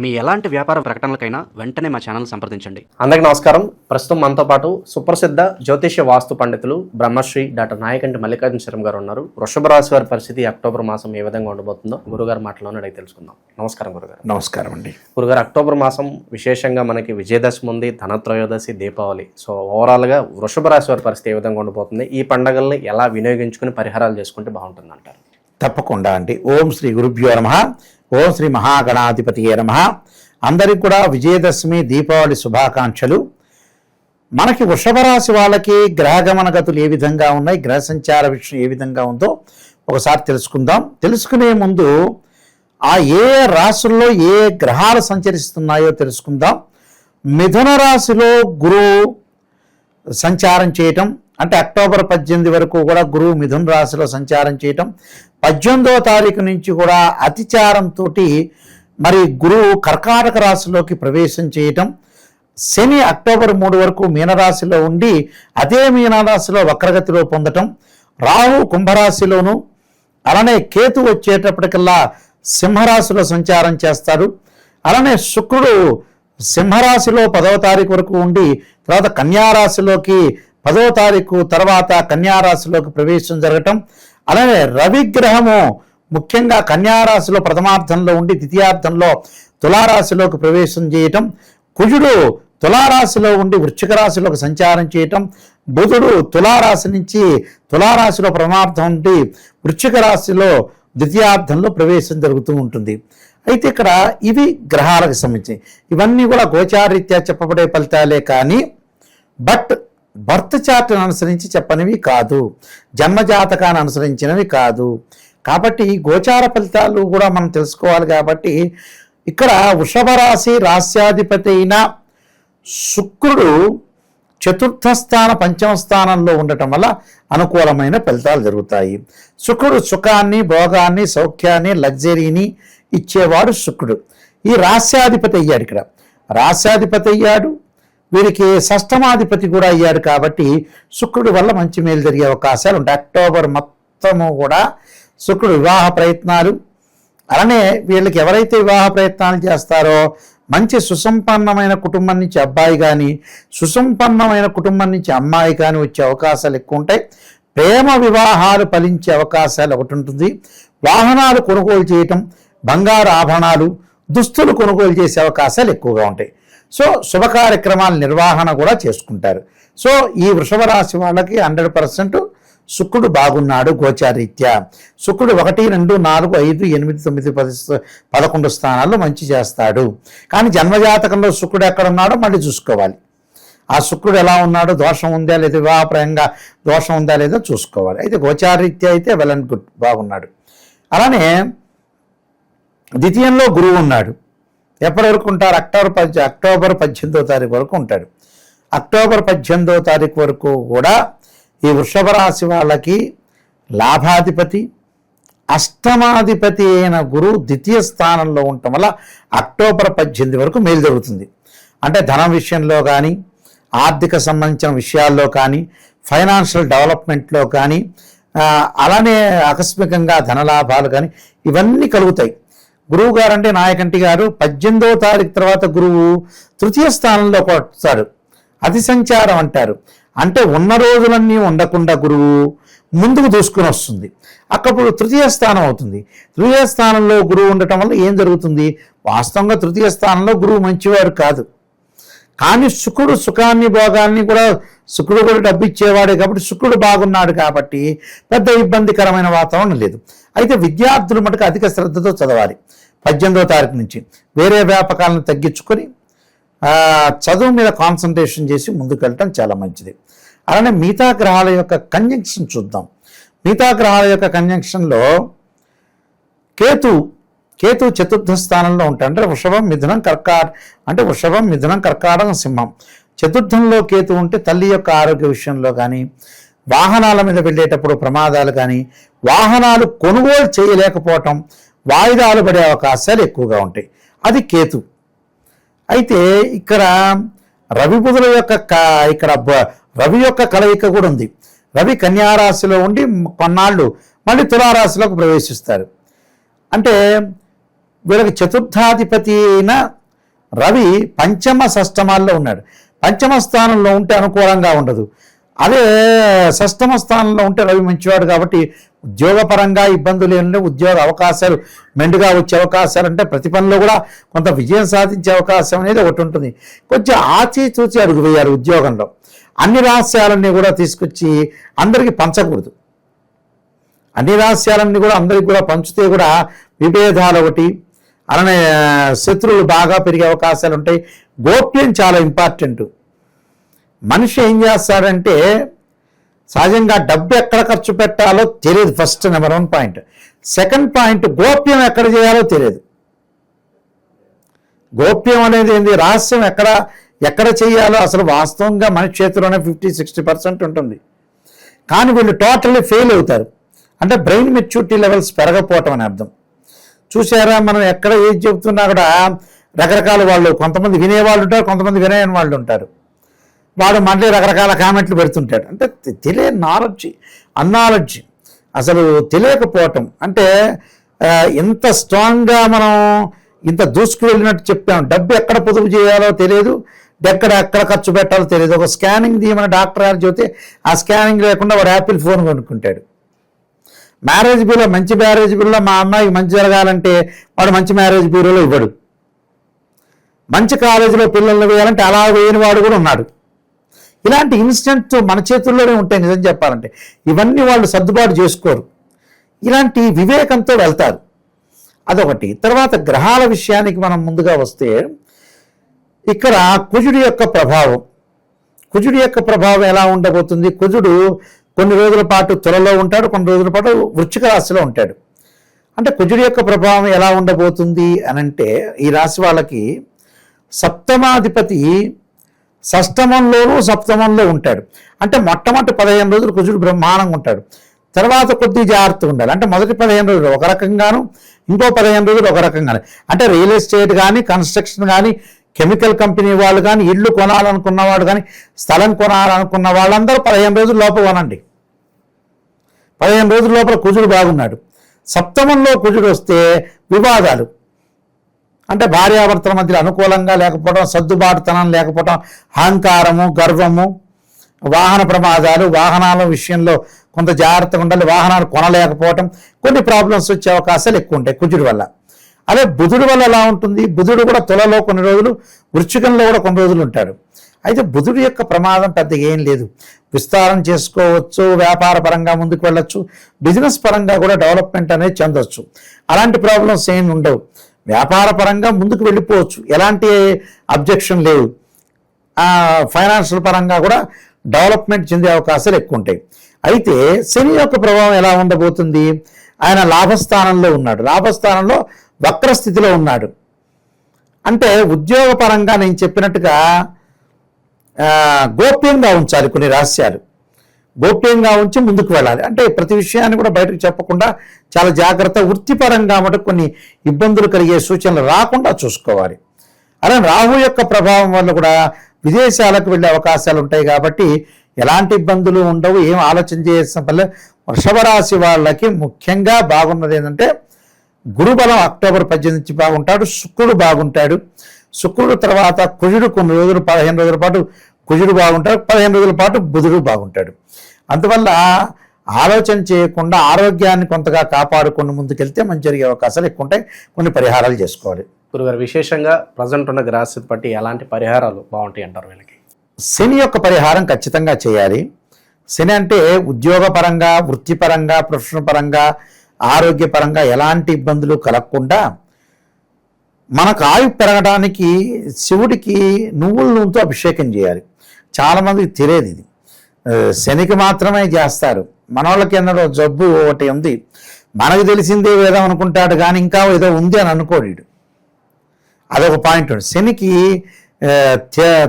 మీ ఎలాంటి వ్యాపార ప్రకటనలకైనా వెంటనే మా ఛానల్ సంప్రదించండి. అందరికీ నమస్కారం. ప్రస్తుతం మనతో పాటు సుప్రసిద్ధ జ్యోతిష్య వాస్తు పండితులు బ్రహ్మశ్రీ డాక్టర్ నాయకంటి మల్లికార్జున శర్మ గారు ఉన్నారు. వృషభ రాశి వారి పరిస్థితి అక్టోబర్ మాసం ఏ విధంగా ఉండబోతుందో గురుగారు మాటలోనే అడిగి తెలుసుకుందాం. నమస్కారం గురుగారు. నమస్కారం అండి. గురుగారు అక్టోబర్ మాసం విశేషంగా మనకి విజయదశమి ఉంది ధనత్రయోదశి దీపావళి. సో ఓవరాల్గా వృషభ రాశి వారి పరిస్థితి ఏ విధంగా ఉండబోతుంది ఈ పండుగల్ని ఎలా వినియోగించుకుని పరిహారాలు చేసుకుంటే బాగుంటుంది అంటారు తప్పకుండా అండి. ఓం శ్రీ గురుభ్యో నమ. ఓం శ్రీ మహాగణాధిపతి నమ. అందరికి కూడా విజయదశమి దీపావళి శుభాకాంక్షలు. మనకి వృషభ రాశి వాళ్ళకి గ్రహగమన గతులు ఏ విధంగా ఉన్నాయి గ్రహ సంచార విషయం ఏ విధంగా ఉందో ఒకసారి తెలుసుకుందాం. తెలుసుకునే ముందు ఆ ఏ రాశుల్లో ఏ గ్రహాలు సంచరిస్తున్నాయో తెలుసుకుందాం. మిథున రాశిలో గురువు సంచారం చేయటం అంటే అక్టోబర్ పద్దెనిమిది వరకు కూడా గురువు మిథున్ రాశిలో సంచారం చేయటం పద్దెనిమిదవ తారీఖు నుంచి కూడా అతిచారంతో మరి గురువు కర్కాటక రాశిలోకి ప్రవేశం చేయటం శని అక్టోబర్ మూడు వరకు మీనరాశిలో ఉండి అదే మీనరాశిలో వక్రగతిలో పొందటం రాహు కుంభరాశిలోను అలానే కేతు వచ్చేటప్పటికల్లా సింహరాశిలో సంచారం చేస్తారు అలానే శుక్రుడు సింహరాశిలో పదవ తారీఖు వరకు ఉండి తర్వాత కన్యారాశిలోకి పదో తారీఖు తర్వాత కన్యారాశిలోకి ప్రవేశం జరగటం అలానే రవిగ్రహము ముఖ్యంగా కన్యారాశిలో ప్రథమార్థంలో ఉండి ద్వితీయార్థంలో తులారాశిలోకి ప్రవేశం చేయటం కుజుడు తులారాశిలో ఉండి వృశ్చిక రాశిలోకి సంచారం చేయటం బుధుడు తులారాశి నుంచి తులారాశిలో ప్రమార్థం ఉండి వృశ్చిక రాశిలో ద్వితీయార్థంలో ప్రవేశం జరుగుతూ ఉంటుంది. అయితే ఇక్కడ ఇవి గ్రహాలకు సంబంధించి ఇవన్నీ కూడా గోచారీత్యా చెప్పబడే ఫలితాలే కానీ బట్ బర్త్ చార్ట్ను అనుసరించి చెప్పనివి కాదు. జన్మజాతకాన్ని అనుసరించినవి కాదు. కాబట్టి గోచార ఫలితాలు కూడా మనం తెలుసుకోవాలి కాబట్టి ఇక్కడ వృషభ రాశి రాస్యాధిపతి అయిన శుక్రుడు చతుర్థ స్థాన పంచమ స్థానంలో ఉండటం వల్ల అనుకూలమైన ఫలితాలు జరుగుతాయి. శుక్రుడు సుఖాన్ని భోగాన్ని సౌఖ్యాన్ని లగ్జరీని ఇచ్చేవాడు శుక్రుడు. ఈ రాస్యాధిపతి అయ్యాడు ఇక్కడ. రాస్యాధిపతి అయ్యాడు. వీరికి షష్టమాధిపతి కూడా అయ్యాడు కాబట్టి శుక్రుడి వల్ల మంచి మేలు జరిగే అవకాశాలు ఉంటాయి అక్టోబర్ మొత్తము కూడా శుక్రుడు వివాహ ప్రయత్నాలు. అలానే వీళ్ళకి ఎవరైతే వివాహ ప్రయత్నాలు చేస్తారో మంచి సుసంపన్నమైన కుటుంబం నుంచి అబ్బాయి కానీ సుసంపన్నమైన కుటుంబం నుంచి అమ్మాయి కానీ వచ్చే అవకాశాలు ఎక్కువ ఉంటాయి ప్రేమ వివాహాలు ఫలించే అవకాశాలు ఒకటి ఉంటుంది. వాహనాలు కొనుగోలు చేయటం బంగారు ఆభరణాలు దుస్తులు కొనుగోలు చేసే అవకాశాలు ఎక్కువగా ఉంటాయి. సో శుభ కార్యక్రమాల నిర్వహణ కూడా చేసుకుంటారు. సో ఈ వృషభ రాశి వాళ్ళకి హండ్రెడ్ పర్సెంట్ శుక్రుడు బాగున్నాడు గోచారీత్యా. శుక్రుడు ఒకటి రెండు నాలుగు ఐదు ఎనిమిది తొమ్మిది పది పదకొండు స్థానాల్లో మంచి చేస్తాడు. కానీ జన్మజాతకంలో శుక్రుడు ఎక్కడ ఉన్నాడో మళ్ళీ చూసుకోవాలి. ఆ శుక్రుడు ఎలా ఉన్నాడో? దోషం ఉందా లేదా? వివాహప్రాయంగా దోషం ఉందా లేదో చూసుకోవాలి. అయితే గోచారీత్యా అయితే వెల్ అండ్ గుడ్ బాగున్నాడు. అలానే ద్వితీయంలో గురువు ఉన్నాడు. ఎప్పటి వరకు ఉంటారు? అక్టోబర్ పద్ అక్టోబర్ పద్దెనిమిదో తారీఖు వరకు ఉంటాడు. అక్టోబర్ పద్దెనిమిదో తారీఖు వరకు కూడా ఈ వృషభ రాశి వాళ్ళకి లాభాధిపతి అష్టమాధిపతి అయిన గురువు ద్వితీయ స్థానంలో ఉండటం వల్ల అక్టోబర్ పద్దెనిమిది వరకు మేలు జరుగుతుంది. అంటే ధనం విషయంలో కానీ ఆర్థిక సంబంధించిన విషయాల్లో కానీ ఫైనాన్షియల్ డెవలప్మెంట్లో కానీ అలానే ఆకస్మికంగా ధనలాభాలు కానీ ఇవన్నీ కలుగుతాయి. గురువు గారు అంటే నాయకంటి గారు. పద్దెనిమిదో తారీఖు తర్వాత గురువు తృతీయ స్థానంలో వస్తాడు అతి సంచారం అంటారు. అంటే ఉన్న రోజులన్నీ ఉండకుండా గురువు ముందుకు దూసుకుని వస్తుంది. అక్కప్పుడు తృతీయ స్థానం అవుతుంది. తృతీయ స్థానంలో గురువు ఉండటం వల్ల ఏం జరుగుతుంది? వాస్తవంగా తృతీయ స్థానంలో గురువు మంచివారు కాదు. కానీ శుక్రుడు సుఖాన్ని భోగాన్ని కూడా శుక్రుడు కూడా డబ్బు ఇచ్చేవాడే కాబట్టి శుక్రుడు బాగున్నాడు కాబట్టి పెద్ద ఇబ్బందికరమైన వాతావరణం లేదు. అయితే విద్యార్థులు మటుకు అధిక శ్రద్ధతో చదవాలి. పద్దెనిమిదో తారీఖు నుంచి వేరే వ్యాపకాలను తగ్గించుకొని చదువు మీద కాన్సన్ట్రేషన్ చేసి ముందుకెళ్ళటం చాలా మంచిది. అలానే మిగతా గ్రహాల యొక్క కంజంక్షన్ చూద్దాం. మిగతా గ్రహాల యొక్క కంజంక్షన్లో కేతు కేతు చతుర్థ స్థానంలో ఉంటాడు. అంటే వృషభం మిథునం కర్కాట అంటే వృషభం మిథునం కర్కాటకం సింహం. చతుర్థంలో కేతు ఉంటే తల్లి యొక్క ఆరోగ్య విషయంలో కానీ వాహనాల మీద వెళ్ళేటప్పుడు ప్రమాదాలు కానీ వాహనాలు కొనుగోలు చేయలేకపోవటం వాయిదాలు పడే అవకాశాలు ఎక్కువగా ఉంటాయి. అది కేతు. అయితే ఇక్కడ రవి బుధుల యొక్క క- ఇక్కడ బ- రవి యొక్క కలయిక కూడా ఉంది. రవి కన్యారాశిలో ఉండి కొన్నాళ్ళు మళ్ళీ తులారాశిలోకి ప్రవేశిస్తారు. అంటే వీళ్ళకి చతుర్థాధిపతి అయిన రవి పంచమ షష్టమాల్లో ఉన్నాడు. పంచమ స్థానంలో ఉంటే అనుకూలంగా ఉండదు. అదే షష్టమ స్థానంలో ఉంటే రవి మంచివాడు కాబట్టి ఉద్యోగపరంగా ఇబ్బందులు ఏంటంటే ఉద్యోగ అవకాశాలు మెండుగా వచ్చే అవకాశాలు అంటే ప్రతి పనిలో కూడా కొంత విజయం సాధించే అవకాశం అనేది ఒకటి ఉంటుంది. కొంచెం ఆచితూచి అడుగు వేయాలి ఉద్యోగంలో. అన్ని రహస్యాలన్నీ కూడా తీసుకొచ్చి అందరికీ పంచకూడదు. అన్ని రహస్యాలన్నీ కూడా అందరికి కూడా పంచితే కూడా విభేదాలు ఒకటి అలానే శత్రువులు బాగా పెరిగే అవకాశాలు ఉంటాయి. గోప్యం చాలా ఇంపార్టెంట్. మనిషి ఏం చేస్తాడంటే సహజంగా డబ్బు ఎక్కడ ఖర్చు పెట్టాలో తెలియదు. First number one point second point గోప్యం ఎక్కడ చేయాలో తెలియదు. గోప్యం అనేది ఏంది? రహస్యం ఎక్కడ ఎక్కడ చేయాలో అసలు వాస్తవంగా మనిషి చేతిలోనే ఫిఫ్టీ సిక్స్టీ పర్సెంట్ ఉంటుంది. కానీ వీళ్ళు టోటల్లీ ఫెయిల్ అవుతారు. అంటే బ్రెయిన్ మెచ్యూరిటీ లెవెల్స్ పెరగపోవటం అని అర్థం. చూసారా మనం ఎక్కడ ఏది చెబుతున్నా కూడా రకరకాల వాళ్ళు కొంతమంది వినేవాళ్ళు ఉంటారు కొంతమంది వినయని వాళ్ళు ఉంటారు. వాడు మళ్ళీ రకరకాల కామెంట్లు పెడుతుంటాడు. అంటే తెలియని నాలెడ్జ్ అన్నాలెడ్జ్ అసలు తెలియకపోవటం. అంటే ఇంత స్ట్రాంగ్గా మనం ఇంత దూసుకు వెళ్ళినట్టు చెప్పాం. డబ్బు ఎక్కడ పొదుపు చేయాలో తెలియదు. ఎక్కడ ఎక్కడ ఖర్చు పెట్టాలో తెలియదు. ఒక స్కానింగ్ తీయమని డాక్టర్ గారు చెబితే ఆ స్కానింగ్ లేకుండా వాడు యాపిల్ ఫోన్ కొనుక్కుంటాడు. మ్యారేజ్ బ్యూరో మంచి మ్యారేజ్ బ్యూరోలో మా అమ్మాయికి మంచి జరగాలంటే వాడు మంచి మ్యారేజ్ బ్యూరోలో ఇవ్వడు. మంచి కాలేజీలో పిల్లల్ని వేయాలంటే అలా వేయని వాడు కూడా ఉన్నాడు. ఇలాంటి ఇన్స్టెంట్ మన చేతుల్లోనే ఉంటాయి నిజం చెప్పాలంటే. ఇవన్నీ వాళ్ళు సర్దుబాటు చేసుకోరు. ఇలాంటి వివేకంతో వెళ్తారు. అదొకటి. తర్వాత గ్రహాల విషయానికి మనం ముందుగా వస్తే ఇక్కడ కుజుడి యొక్క ప్రభావం. కుజుడి యొక్క ప్రభావం ఎలా ఉండబోతుంది? కుజుడు కొన్ని రోజుల పాటు త్వరలో ఉంటాడు కొన్ని రోజుల పాటు వృచ్చిక రాశిలో ఉంటాడు. అంటే కుజుడి యొక్క ప్రభావం ఎలా ఉండబోతుంది అని అంటే ఈ రాశి వాళ్ళకి సప్తమాధిపతి షష్టమంలోనూ సప్తమంలో ఉంటాడు. అంటే మొట్టమొదటి పదిహేను రోజులు కుజుడు బ్రహ్మాండంగా ఉంటాడు. తర్వాత కొద్ది జాగ్రత్తగా ఉండాలి. అంటే మొదటి పదిహేను రోజులు ఒక రకంగాను ఇంకో పదిహేను రోజులు ఒక రకంగాను. అంటే రియల్ ఎస్టేట్ కానీ కన్స్ట్రక్షన్ కానీ కెమికల్ కంపెనీ వాళ్ళు కానీ ఇల్లు కొనాలనుకున్నవాడు కానీ స్థలం కొనాలనుకున్న వాళ్ళందరూ పదిహేను రోజుల లోపల కొనండి. పదిహేను రోజుల లోపల కుజుడు బాగున్నాడు. సప్తమంలో కుజుడు వస్తే వివాదాలు. అంటే భార్యాభర్తల మధ్య అనుకూలంగా లేకపోవడం సర్దుబాటుతనం లేకపోవడం అహంకారము గర్వము వాహన ప్రమాదాలు వాహనాల విషయంలో కొంత జాగ్రత్తగా ఉండాలి వాహనాలు కొనలేకపోవటం కొన్ని ప్రాబ్లమ్స్ వచ్చే అవకాశాలు ఎక్కువ ఉంటాయి కుజుడి వల్ల. అదే బుధుడి వల్ల ఎలా ఉంటుంది? బుధుడు కూడా తులలో కొన్ని రోజులు వృశ్చికంలో కూడా కొన్ని రోజులు ఉంటాడు. అయితే బుధుడి యొక్క ప్రమాదం పెద్దగా ఏం లేదు. విస్తారం చేసుకోవచ్చు వ్యాపార పరంగా ముందుకు వెళ్ళొచ్చు బిజినెస్ పరంగా కూడా డెవలప్మెంట్ అనేది చెందొచ్చు. అలాంటి ప్రాబ్లమ్స్ ఏమి ఉండవు. వ్యాపార పరంగా ముందుకు వెళ్ళిపోవచ్చు. ఎలాంటి అబ్జెక్షన్ లేవు ఫైనాన్షియల్ పరంగా కూడా డెవలప్మెంట్ చెందే అవకాశాలు ఎక్కువ ఉంటాయి. అయితే శని యొక్క ప్రభావం ఎలా ఉండబోతుంది? ఆయన లాభస్థానంలో ఉన్నాడు. లాభస్థానంలో వక్ర స్థితిలో ఉన్నాడు. అంటే ఉద్యోగపరంగా నేను చెప్పినట్టుగా గోప్యంగా ఉంచాలి కొన్ని రహస్యాలు. గోప్యంగా ఉంచి ముందుకు వెళ్ళాలి. అంటే ప్రతి విషయాన్ని కూడా బయటకు చెప్పకుండా చాలా జాగ్రత్త వృత్తిపరంగా మటుకు కొన్ని ఇబ్బందులు కలిగే సూచనలు రాకుండా చూసుకోవాలి. అలా రాహు యొక్క ప్రభావం వల్ల కూడా విదేశాలకు వెళ్ళే అవకాశాలు ఉంటాయి కాబట్టి ఎలాంటి ఇబ్బందులు ఉండవు. ఏం ఆలోచన చేసిన వల్ల వృషభ రాశి వాళ్ళకి ముఖ్యంగా బాగున్నది ఏంటంటే గురుబలం అక్టోబర్ పద్దెనిమిది నుంచి బాగుంటాడు శుక్రుడు బాగుంటాడు. శుక్రుడు తర్వాత కుజుడు కొన్ని రోజులు పదిహేను రోజుల పాటు కుజుడు బాగుంటాడు పదిహేను రోజుల పాటు బుధుడు బాగుంటాడు. అందువల్ల ఆలోచన చేయకుండా ఆరోగ్యాన్ని కొంతగా కాపాడుకుని ముందుకెళ్తే మంచి జరిగే అవకాశాలు ఎక్కువ ఉంటాయి కొన్ని పరిహారాలు చేసుకోవాలి. గురుగారు విశేషంగా ప్రజెంట్ ఉన్న గ్రహస్థితి బట్టి ఎలాంటి పరిహారాలు బాగుంటాయి అంటారు వీళ్ళకి? శని యొక్క పరిహారం ఖచ్చితంగా చేయాలి. శని అంటే ఉద్యోగపరంగా వృత్తిపరంగా ప్రొఫెషనల్ పరంగా ఆరోగ్యపరంగా ఎలాంటి ఇబ్బందులు కలగకుండా మనకు ఆయు పెరగడానికి శివుడికి నువ్వుల నూనెతో అభిషేకం చేయాలి. చాలామందికి తెలియదు ఇది. శనికి మాత్రమే చేస్తారు. మనవాళ్ళకి ఎన్నడో జబ్బు ఒకటి ఉంది. మనకు తెలిసిందే ఏదో అనుకుంటాడు కానీ ఇంకా ఏదో ఉంది అని అనుకోడు అదొక పాయింట్ ఉంది. శనికి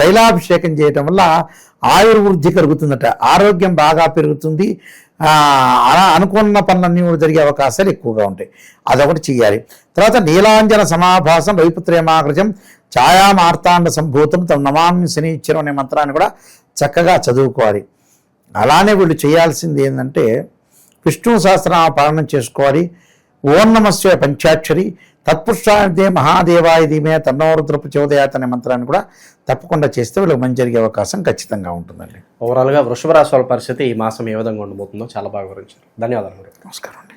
తైలాభిషేకం చేయటం వల్ల ఆయుర్వృద్ధి కలుగుతుందట. ఆరోగ్యం బాగా పెరుగుతుంది. ఆ, అలా అనుకున్న పనులన్నీ కూడా జరిగే అవకాశాలు ఎక్కువగా ఉంటాయి. అదొకటి చేయాలి తర్వాత నీలాంజన సమాభాసం వైపుత్రేమాగ్రజం ఛాయా మార్తాండ సంభూతం తమ నమామి శనిచ్చరం అనే మంత్రాన్ని కూడా చక్కగా చదువుకోవాలి. అలానే వీళ్ళు చేయాల్సింది ఏంటంటే విష్ణు సహస్రనామ పాలన చేసుకోవాలి. ఓం నమస్య పంచాక్షరి. తత్పురుషార్థే మహాదేవాయ ధీమే తన్నోరుద్ర ప్రచోదయాత్ అనే మంత్రాన్ని కూడా తప్పకుండా చేస్తే వీళ్ళకి మంచి జరిగే అవకాశం ఖచ్చితంగా ఉంటుందండి. ఓవరాల్గా వృషభ రాశి పరిస్థితి ఈ మాసం ఏ విధంగా ఉండబోతుందో చాలా బాగా వివరించారు. ధన్యవాదాలు. నమస్కారం అండి.